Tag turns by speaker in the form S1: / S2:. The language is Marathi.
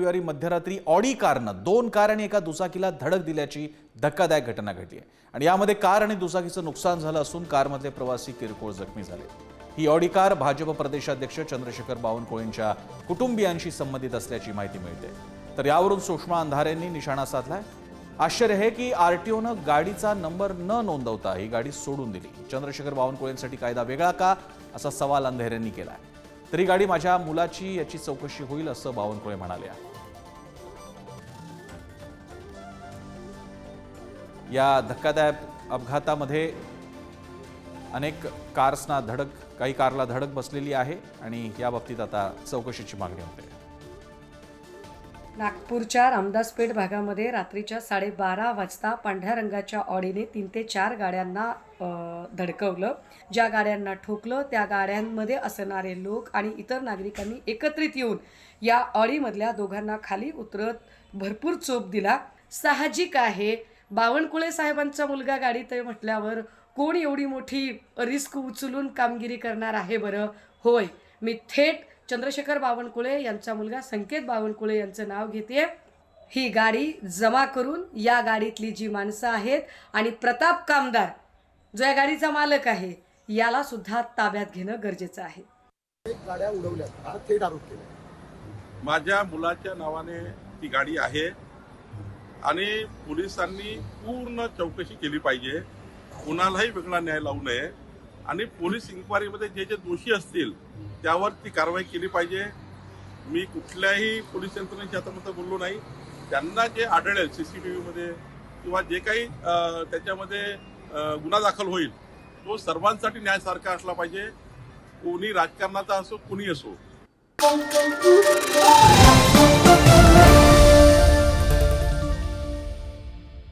S1: रविवारी मध्यरात्री ऑडी कारनं दोन कार आणि एका दुचाकीला धडक दिल्याची धक्कादायक घटना घडली आहे. आणि यामध्ये कार आणि दुचाकीचं नुकसान झालं असून कारमधले प्रवासी किरकोळ जखमी झाले. ही ऑडी कार भाजप प्रदेशाध्यक्ष चंद्रशेखर बावनकुळेंच्या कुटुंबियांशी संबंधित असल्याची माहिती मिळते. तर यावरून सुषमा अंधारेंनी निशाणा साधलाय. आश्चर्य आहे की आरटीओनं गाडीचा नंबर न नोंदवता ही गाडी सोडून दिली. चंद्रशेखर बावनकुळेंसाठी कायदा वेगळा का? असा सवाल अंधेरेंनी आहे तरी गाडी माझ्या मुलाची याची चौकशी होईल असं बावनकुळे म्हणाले या धक्कादायक अपघातामध्ये अनेक कार्सना धडक काही कारला धडक बसलेली आहे आणि या बाबतीत आता चौकशीची मागणी होते.
S2: नागपूरच्या रामदासपेठ भागामध्ये रात्रीच्या साडेबारा वाजता पांढऱ्या रंगाच्या ऑडीने तीन ते चार गाड्यांना धडकवलं. ज्या गाड्यांना ठोकलं त्या गाड्यांमध्ये असणारे लोक आणि इतर नागरिकांनी एकत्रित येऊन या ऑडीमधल्या दोघांना खाली उतरत भरपूर चोप दिला. साहजिक आहे. बावनकुळे साहेबांचा मुलगा गाडीत आहे म्हटल्यावर कोण एवढी मोठी रिस्क उचलून कामगिरी करणार आहे बरं? होय मी थेट चंद्रशेखर बावनकुळे यांचा मुलगा संकेत बावनकुळे यांचं नाव घेते ही गाडी जमा करून या गाडीतली जी माणसं आहेत आणि प्रताप कामदार जो या गाडीचा मालक आहे याला सुद्धा ताब्यात घेणं गरजेचं आहे.
S3: गाड्या उडवल्या थेट आरोप केला.
S4: माझ्या मुलाच्या नावाने ती गाडी आहे आणि पोलिसांनी पूर्ण चौकशी केली पाहिजे. कुणालाही वेगळा न्याय लावू नये. आणि पोलीस इन्क्वायरीमध्ये जे जे दोषी असतील त्यावर ती कारवाई केली पाहिजे. मी कुठल्याही पोलीस यंत्रणेची आता मत बोललो नाही. त्यांना जे आढळेल सी सी टी व्हीमध्ये किंवा जे काही त्याच्यामध्ये गुन्हा दाखल होईल तो सर्वांसाठी न्यायासारखा असला पाहिजे. कोणी राजकारणाचा असो कुणी असो.